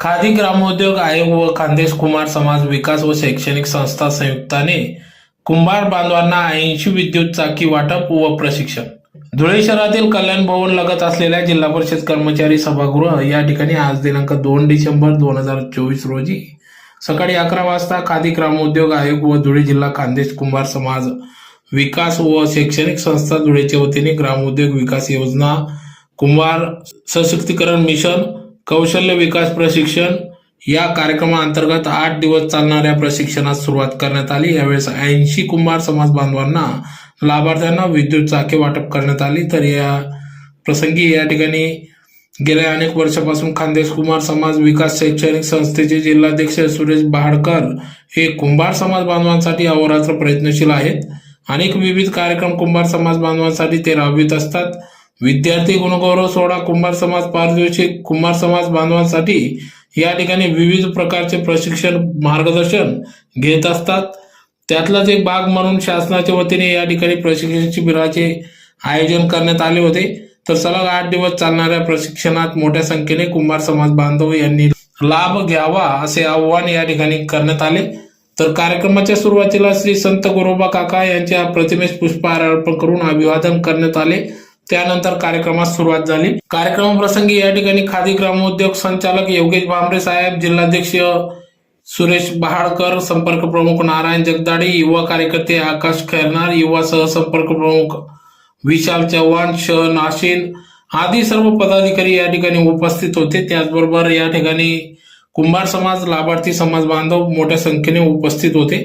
खादी ग्रामोद्योग आयोग व खानदेश कुमार समाज विकास व शैक्षणिक संस्था संयुक्ताने कुंभार बांधवांना ऐंशी विद्युत चाकी वाटप व प्रशिक्षण. धुळे शहरातील कल्याण भवन लगत असलेल्या जिल्हा परिषद कर्मचारी सभागृह या ठिकाणी आज दिनांक दोन डिसेंबर दोन हजार चोवीस रोजी सकाळी अकरा वाजता खादी ग्रामोद्योग आयोग व धुळे जिल्हा खानदेश कुंभार समाज विकास व शैक्षणिक संस्था धुळेच्या वतीने ग्रामोद्योग विकास योजना कुंभार सशक्तीकरण मिशन कौशल्य विकास प्रशिक्षण या कार्यक्रमाअंतर्गत आठ दिवस चालणाऱ्या प्रशिक्षणास सुरुवात करण्यात आली. यावेळेस ऐंशी कुंभार समाज बांधवांना लाभार्थ्यांना विद्युत चाके वाटप करण्यात आली. तर या प्रसंगी या ठिकाणी गेल्या अनेक वर्षापासून खानदेश कुमार समाज विकास शैक्षणिक संस्थेचे जिल्हाध्यक्ष सुरेश बहाडकर हे कुंभार समाज बांधवांसाठी अहोरात्र प्रयत्नशील आहेत. अनेक विविध कार्यक्रम कुंभार समाज बांधवांसाठी ते राबवित असतात. विद्यार्थी गुणगौरव सोहळा कुंभार समाज पारितोषिक कुंभार समाज बांधवांसाठी या ठिकाणी विविध प्रकारचे प्रशिक्षण मार्गदर्शन घेत असतात. त्यातलाच एक भाग म्हणून शासनाच्या वतीने या ठिकाणी प्रशिक्षण शिबिराचे आयोजन करण्यात आले होते. तर सलग आठ दिवस चालणाऱ्या प्रशिक्षणात मोठ्या संख्येने कुंभार समाज बांधव यांनी लाभ घ्यावा असे आव्हान या ठिकाणी करण्यात आले. तर कार्यक्रमाच्या सुरुवातीला श्री संत गोरोबा काका यांच्या प्रतिमेस पुष्पहार अर्पण करून अभिवादन करण्यात आले. त्यानंतर कार्यक्रमास सुरुवात झाली. कार्यक्रमाप्रसंगी या ठिकाणी खादी ग्रामोद्योग संचालक योगेश भांबरे साहेब जिल्हाध्यक्ष सुरेश बहाडकर संपर्क प्रमुख नारायण जगदाडे युवा कार्यकर्ते आकाश खैरनार युवा सहसंपर्क प्रमुख विशाल चव्हाण श नाशिन आदी सर्व पदाधिकारी या ठिकाणी उपस्थित होते. त्याचबरोबर या ठिकाणी कुंभार समाज लाभार्थी समाज बांधव मोठ्या संख्येने उपस्थित होते.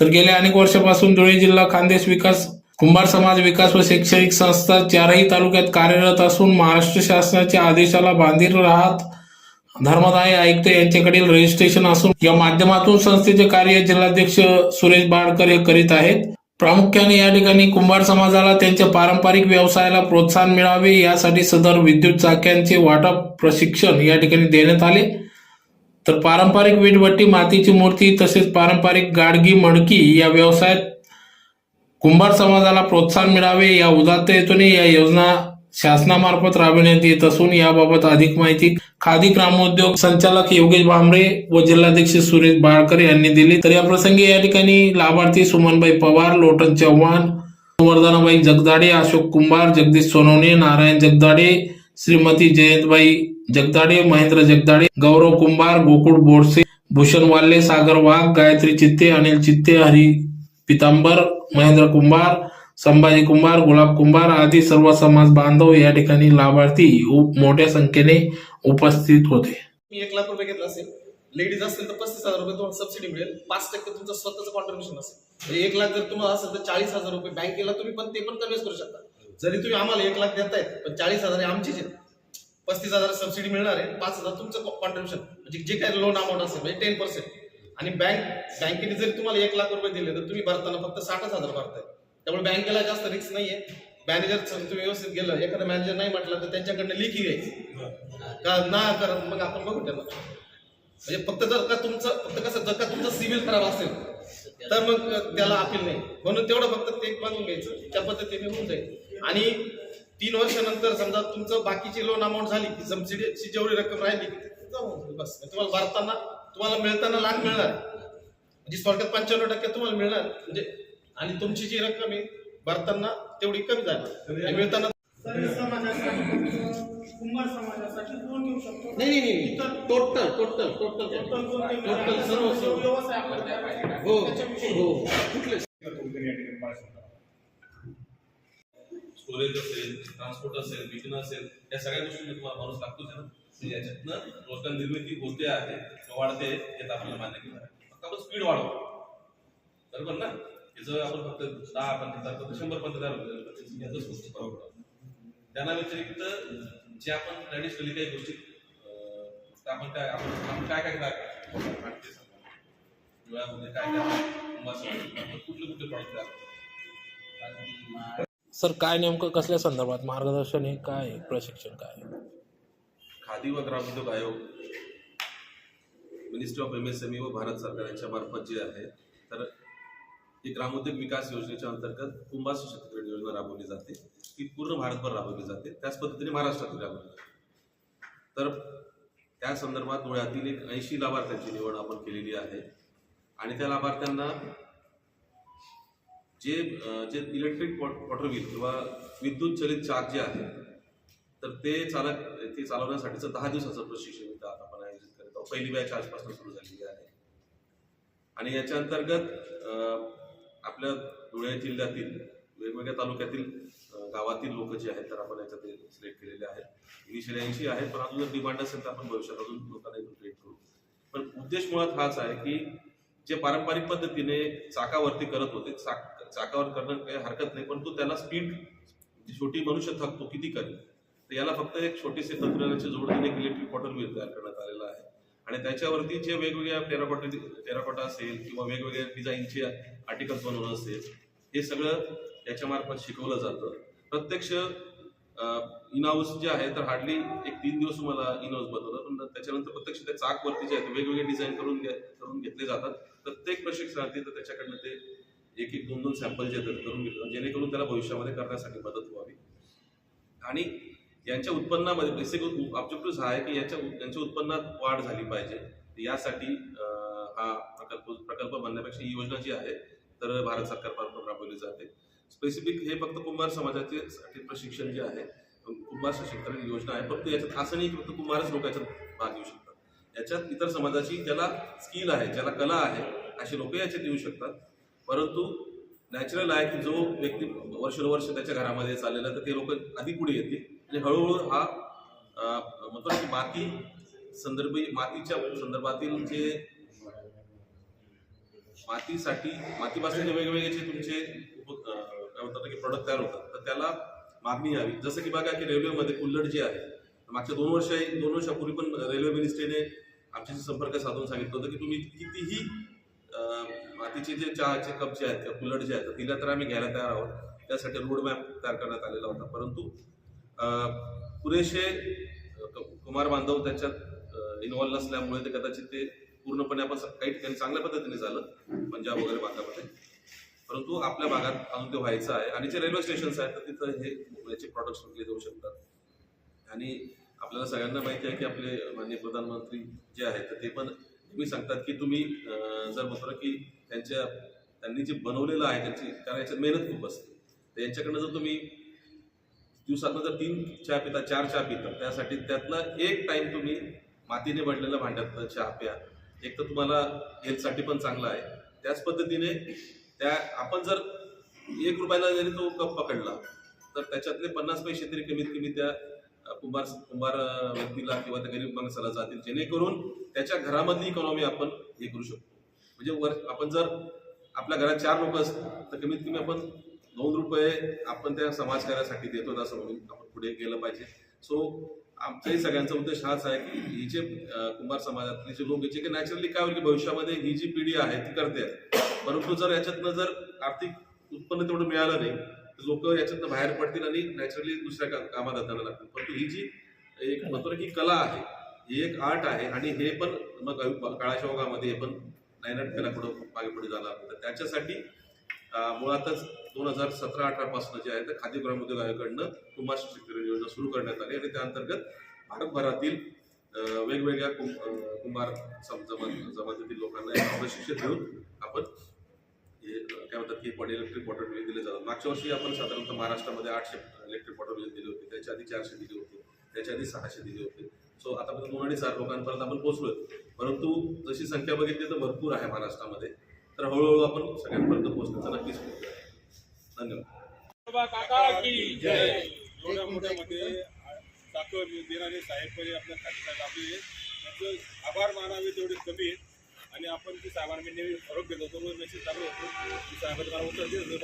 तर गेल्या अनेक वर्षापासून धुळे जिल्हा खानदेश विकास कुंभार समाज विकास व शैक्षणिक संस्था चारही तालुक्यात कार्यरत असून महाराष्ट्र शासनाच्या आदेशाला बांधील राहत धर्मदाय आयुक्त यांच्याकडील रजिस्ट्रेशन असून या माध्यमातून संस्थेचे कार्य जिल्हाध्यक्ष सुरेश बाळकर हे करीत आहेत. प्रामुख्याने या ठिकाणी कुंभार समाजाला त्यांच्या पारंपरिक व्यवसायाला प्रोत्साहन मिळावे यासाठी सदर विद्युत चाक्यांचे वाटप प्रशिक्षण या ठिकाणी देण्यात आले. तर पारंपरिक वीटभट्टी मातीची मूर्ती तसेच पारंपरिक गाडगी मडकी या व्यवसायात कुंभार समाजाला प्रोत्साहन मिळावे या उदात्त हेतूने या योजना शासनामार्फत राबविण्यात येत असून याबाबत अधिक माहिती खादी ग्रामोद्योग संचालक योगेश भांबरे व जिल्हाध्यक्ष सुरेश बाळकर यांनी दिली. तर या प्रसंगी या ठिकाणी लाभार्थी सुमनबाई पवार लोटन चव्हाण वर्धनाबाई जगदाडे अशोक कुंभार जगदीश सोनवणे नारायण जगदाडे श्रीमती जयंतबाई जगदाडे महेंद्र जगदाडे गौरव कुंभार गोकुळ बोरसे भूषण वाल्ले सागर वाघ गायत्री चित्ते अनिल चित्ते हरी पितांबर महेंद्र कुंभार संभाजी कुंभार गुलाब कुंभार आदी सर्व समाज बांधव या ठिकाणी लाभार्थी मोठ्या संख्येने उपस्थित होते. मी एक लाख रुपये घेतला असेल. लेडीज असेल तर पस्तीस हजार रुपये तुम्हाला सबसिडी मिळेल. पाच टक्के तुमचं स्वतःचं कॉन्ट्रीब्युशन असेल. एक लाख जर तुम्हाला असेल तर चाळीस हजार रुपये बँकेला तुम्ही पण ते पण कन्व्हेन्स करू शकता. जरी तुम्ही आम्हाला एक लाख देतायत पण चाळीस हजार आमचीच आहेत. पस्तीस हजार सबसिडी मिळणार आहे. पाच हजार तुमचं कॉन्ट्रीब्युशन म्हणजे जे काही लोन अमाऊंट असेल म्हणजे टेन पर्सेंट आणि बँक बँकेने जरी तुम्हाला एक लाख रुपये दिले तर तुम्ही भरताना फक्त साठच हजार भरताय. त्यामुळे बँकेला जास्त रिस्क नाहीये. मॅनेजर तुम्ही व्यवस्थित गेलं एखादा मॅनेजर नाही म्हटलं तर त्यांच्याकडनं लिखी घ्यायची. का ना करत मग आपण बघू त्यांना. म्हणजे फक्त जर का तुमचं फक्त कसं जर का तुमचं सिव्हिल खराब असेल तर मग त्याला अपील नाही. म्हणून तेवढं फक्त ते बांधून घ्यायचं त्या पद्धतीने होऊन जाईल. आणि तीन वर्षानंतर समजा तुमचं बाकीची लोन अमाऊंट झाली की सबसिडीची जेवढी रक्कम राहिली बस. तुम्हाला भरताना तुम्हाला मिळताना लाख मिळणार. म्हणजे थोडक्यात पंच्याण्णव टक्के तुम्हाला मिळणार. म्हणजे आणि तुमची जी रक्कम आहे भरताना तेवढी कमी जाणार. मिळताना सर्व समाजासाठी कुंभार समाजासाठी लोन घेऊ शकतो? नाही नाही नाही टोटल टोटल टोटल टोटल सर्व सर्व व्यवसाय. हो त्याच्याविषयी. हो. कुठले? स्टोरेज असेल ट्रान्सपोर्ट असेल विकणं असेल या सगळ्या गोष्टी तुम्हाला माणूस लागतोच आहे ना. याच्यातनं रोजगार निर्मिती होते आहे वाढते हे आपल्याला मान्य केलं आहे. फक्त आपण स्पीड वाढवतो बरोबर ना? याचं आपण फक्त दहा पंधरा फक्त शंभर पंधरा याचाच फक्त परवडतो त्यांना व्यतिरिक्त जे आपण ट्रॅडिशनली काही गोष्टी आपण काय आपण आपण काय काय डोळ्यामध्ये काय काय कुठले कुठले प्रॉडक्ट सर काय नेमकं कसल्या संदर्भात? मार्गदर्शन हे काय प्रशिक्षण काय आहे? खादी व ग्रामोद्योग आयोग ministry of M S M E व भारत सरकार यांच्या मार्फत जे आहे तर ही ग्रामोद्योग विकास योजनेच्या अंतर्गत कुंभा सशक्तीकरण योजना राबवली जाते. ती पूर्ण भारतभर राबवली जाते. त्याच पद्धतीने महाराष्ट्रात राबवली जाते. तर त्या संदर्भात धुळ्यातील एक ऐंशी लाभार्थ्यांची निवड आपण केलेली आहे. आणि त्या लाभार्थ्यांना जे जे इलेक्ट्रिक वॉटर व्हील किंवा विद्युत चलित चार्ज जे आहे तर ते चालक ते चालवण्यासाठीचं दहा दिवसाचं प्रशिक्षण इथं आता आपण आयोजित करत आहोत. पहिली बॅच आजपासून सुरू झालेली आहे. आणि याच्या अंतर्गत आपल्या धुळे जिल्ह्यातील वेगवेगळ्या तालुक्यातील गावातील लोक जे आहेत तर आपण याच्यात सिलेक्ट केलेले आहेत. इनिशियल ऐंशी आहेत पण अजून जर डिमांड असेल तर आपण भविष्यात अजून लोकांना ट्रेट करू. पण उद्देश मुळात हाच आहे की जे पारंपरिक पद्धतीने चाकावरती करत होते चाक चाकावर करणं काही हरकत नाही पण तो त्याला स्पीड छोटी मनुष्य थकतो किती करेल? तर याला फक्त एक छोटीशी तंत्रज्ञानाची जोड देऊन एक इलेक्ट्रिक वॉटर व्हील तयार करण्यात आलेला आहे. आणि त्याच्यावरती जे वेगवेगळ्या टेराकोटा टेराकोटा असेल किंवा वेगवेगळ्या डिझाईनचे आर्टिकल्स बनवणं असेल हे सगळं याच्यामार्फत शिकवलं जातं. प्रत्यक्ष इन हाऊस जे आहे तर हार्डली एक तीन दिवस तुम्हाला इन हाऊस बनवलं पण त्याच्यानंतर प्रत्यक्ष त्या चाकवरती जे आहेत वेगवेगळे डिझाईन करून घे- करून घेतले जातात. प्रत्येक प्रशिक्षणार्थी तर त्याच्याकडनं ते एक एक दोन दोन सॅम्पल जे आहेत करून घेतात. जेणेकरून त्याला भविष्यामध्ये करण्यासाठी मदत व्हावी. आणि यांच्या उत्पन्नामध्ये बेसिक ऑब्जेक्टिव्ह हा आहे की याच्या यांच्या उत्पन्नात वाढ झाली पाहिजे. यासाठी हा प्रकल्प प्रकल्प बनण्यापेक्षा ही योजना जी आहे तर भारत सरकारमार्फत राबवली जाते. स्पेसिफिक हे फक्त कुंभार समाजाचे साठी प्रशिक्षण जे आहे कुंभार सशक्तीकरण योजना आहे. फक्त याच्यात असं नाही फक्त कुंभारच लोक याच्यात भाग घेऊ शकतात. याच्यात इतर समाजाची ज्याला स्किल आहे ज्याला कला आहे असे लोक याच्यात येऊ शकतात. परंतु नॅचरल आहे की जो व्यक्ती वर्षानुवर्ष त्याच्या घरामध्ये चाललेला तर ते लोक आधी पुढे येतील. आणि हळूहळू हा म्हणतो की माती संदर्भी मातीच्या संदर्भातील जे मातीसाठी मातीपासून जे वेगवेगळे जे तुमचे काय म्हणतात की प्रोडक्ट तयार होतात तर त्याला मागणी यावी. जसं की बघा की रेल्वेमध्ये कुल्लड जे आहे मागच्या दोन वर्ष दोन वर्षापूर्वी पण रेल्वे मिनिस्ट्रीने आमच्याशी संपर्क साधून सांगितलं होतं की तुम्ही कितीही तिचे जे चहाचे कप जे आहेत किंवा कुल्लड जे आहेत तिला तर आम्ही घ्यायला तयार आहोत. त्यासाठी रोड मॅप तयार करण्यात आलेला होता. परंतु पुरेसे कुमार बांधव त्याच्यात इन्व्हॉल्व नसल्यामुळे ते कदाचित ते पूर्णपणे आपण काही ठिकाणी चांगल्या पद्धतीने झालं पंजाब वगैरे भागामध्ये. परंतु आपल्या भागात अजून ते व्हायचं आहे. आणि जे रेल्वे स्टेशन्स आहेत तर तिथं हे याचे प्रॉडक्ट्स विकले जाऊ शकतात. आणि आपल्याला सगळ्यांना माहिती आहे की आपले माननीय प्रधानमंत्री जे आहेत तर ते पण तुम्ही सांगतात की तुम्ही जर म्हणतो की त्यांच्या त्यांनी जे बनवलेलं आहे त्यांची कारण याच्यात मेहनत खूप असते. तर यांच्याकडनं जर तुम्ही दिवसातनं जर तीन चहा पिता चार चहा पिता त्यासाठी त्यातला एक टाइम तुम्ही मातीने बनलेल्या भांड्यात चहा प्या. एक तर तुम्हाला हेल्थसाठी पण चांगला आहे. त्याच पद्धतीने त्या आपण जर एक रुपयाला जरी तो कप पकडला तर त्याच्यातले पन्नास पैसे तरी कमीत कमी त्या कुंभार कुंभार व्यक्तीला किंवा त्या गरीब माणसाला जातील. जेणेकरून त्याच्या घरामधली इकॉनॉमी आपण हे करू शकतो. म्हणजे वर आपण जर आपल्या घरात चार लोक असतील तर कमीत कमी आपण दोन रुपये आपण त्या समाजकार्यासाठी देतो असं म्हणून आपण पुढे गेलं पाहिजे. सो आमचाही सगळ्यांचा उद्देश हाच आहे की ही जे कुंभार समाजातले जे लोक याचे की नॅचरली काय होईल की भविष्यामध्ये ही जी पिढी आहे ती करते परंतु जर याच्यातनं जर आर्थिक उत्पन्न तेवढं मिळालं नाही तर लोक याच्यातनं बाहेर पडतील आणि नॅचरली दुसऱ्या का- कामात जाताना लागतील. परंतु ही जी एक म्हणतो की कला आहे ही एक आर्ट आहे आणि हे पण मग काळाच्या ओघामध्ये हे पण नायनाट पुढं मागे पुढे झाला तर त्याच्यासाठी मुळातच दोन हजार सतरा अठरापासून जे आहे तर खाद्य ग्रामोद्योग आयोगाकडनं कुंभार सशक्तीकरण योजना सुरू करण्यात आली आणि त्या अंतर्गत भारतभरातील वेगवेगळ्या कुं- कुंभार जमातीतील लोकांना प्रशिक्षण देऊन आपण हे काय म्हणतात की पण इलेक्ट्रिक वॉटर बिल दिले जातात. मागच्या वर्षी आपण साधारणतः महाराष्ट्रामध्ये आठशे इलेक्ट्रिक वॉटर बिल दिले होते. त्याच्या आधी चारशे दिले होते. त्याच्या आधी सहाशे दिले होते. सो आतापर्यंत दोन आणि चार लोकांपर्यंत आपण पोहोचलोय. परंतु जशी संख्या बघितली तर भरपूर आहे महाराष्ट्रामध्ये. तर हळूहळू आपण सगळ्यांपर्यंत पोहोचण्याचा नक्कीच. धन्यवाद. मोठ्यामध्ये देणारे साहेब आपल्या खात्यात आपले त्यांचं आभार मानावे तेवढे कमी आहेत. आणि आपण ते साहेबांना मी नेहमी फरक देत होतो रोज मेसेज चालू होतो. की साहेबांना मला उत्तर देत होतो.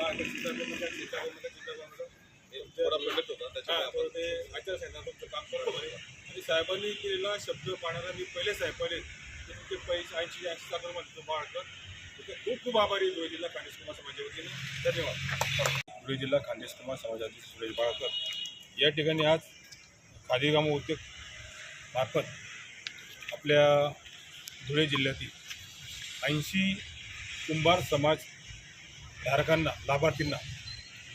थोडा project होता, त्याच्यामुळे ते आचारसंहिता तुमचं काम करतो आणि साहेबांनी केलेला शब्द पाहणारा मी पहिले साहेब पहिले ते तुमचे पैसे ऐंशी ऐंशी साखर म्हणतो बाळकर खूप खूप आभारी धुळे जिल्हा खानदेश कुमार समाजाच्या वतीने. धन्यवाद. धुळे जिल्हा खानदेश कुमार समाजाचे सुरेश बाळकर. या ठिकाणी आज खादीगाम उद्योग मार्फत आपल्या धुळे जिल्ह्यातील ऐंशी कुंभार समाज धारकांना लाभार्थींना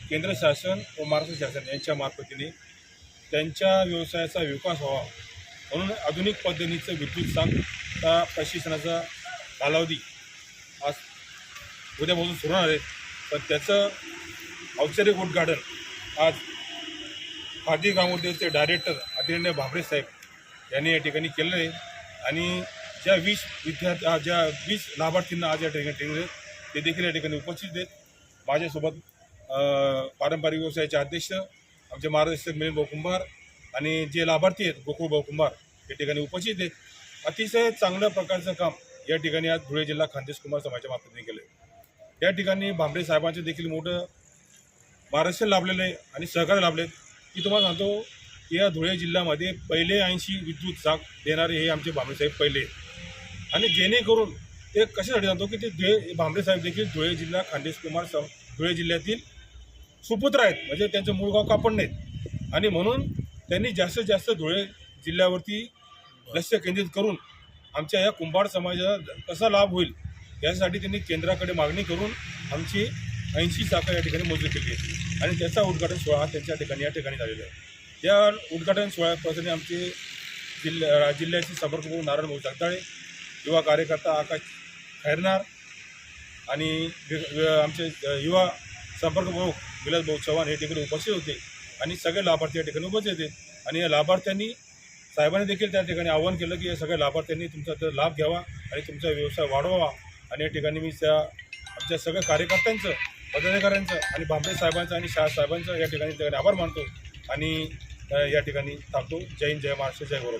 केंद्र शासन व महाराष्ट्र शासन यांच्या मार्फतीने त्यांच्या व्यवसायाचा विकास व्हावा म्हणून आधुनिक पद्धतीचं विद्युत सांगता प्रशिक्षणाचा कालावधी आज उद्यापासून सुरू होणार आहे. पण त्याचं औपचारिक उद्घाटन आज खादी ग्रामोद्योगचे डायरेक्टर आदरणीय भाबरे साहेब यांनी या ठिकाणी केलं आहे. आणि ज्या वीस विद्यार्थी ज्या वीस लाभार्थींना आज या ठिकाणी ट्रेनिंग आहेत, ते देखील या ठिकाणी उपस्थित आहेत. माझ्यासोबत पारंपरिक व्यवसायाचे अध्यक्ष आमचे मार्गदर्शक मिलिंद भाऊकुंभार आणि जे लाभार्थी आहेत गोकुळ भाऊकुंभार या ठिकाणी उपस्थित आहेत. अतिशय चांगल्या प्रकारचं काम या ठिकाणी आज धुळे जिल्हा खानदेश कुमार समाजाच्या मार्फतीने केलं आहे या ठिकाणी भांबरे साहेबांचे देखील मोठं महाराष्ट्र लाभलेलं आहे आणि सहकार्य लाभले की तुम्हाला सांगतो की या धुळे जिल्ह्यामध्ये पहिले ऐंशी विद्युत चाक देणारे हे आमचे भांबरे साहेब पहिले आणि जेणेकरून ते कशासाठी सांगतो की ते धुळे भांबरे साहेब देखील धुळे जिल्हा खानदेश कुमार स धुळे जिल्ह्यातील सुपुत्र आहेत. म्हणजे त्यांचं मूळ गाव कापड नाहीत. आणि म्हणून त्यांनी जास्तीत जास्त धुळे जिल्ह्यावरती लक्ष केंद्रित करून आमच्या या कुंभार समाजाला कसा लाभ होईल यासाठी त्यांनी केंद्राकडे मागणी करून आमची ऐंशी चाकं या ठिकाणी मोजली केली आहे. आणि त्याचा उद्घाटन सोहळा हा त्यांच्या ठिकाणी या ठिकाणी झालेला आहे. या उद्घाटन सोहळ्याप्रसंगी आमचे जिल्ह्या जिल्ह्याचे संपर्क प्रमुख नारायण भाऊ जगदाळे युवा कार्यकर्ता आकाश खैरनार आणि आमचे युवा संपर्क प्रमुख विलास भाऊ चव्हाण हे ठिकाणी उपस्थित होते आणि सगळे लाभार्थी या ठिकाणी उपस्थित होते. आणि या लाभार्थ्यांनी साहेबांनी देखील त्या ठिकाणी आवाहन केलं की या सगळ्या लाभार्थ्यांनी तुमचा लाभ घ्यावा आणि तुमचा व्यवसाय वाढवावा. आणि या ठिकाणी मी त्या आमच्या सगळ्या कार्यकर्त्यांचं पदाधिकाऱ्यांचं आणि बांबे साहेबांचं आणि शाह साहेबांचं या ठिकाणी ठिकाणी आभार मानतो. आणि या ठिकाणी थांबतो. जय हिंद जय महाराष्ट्र जय गौरव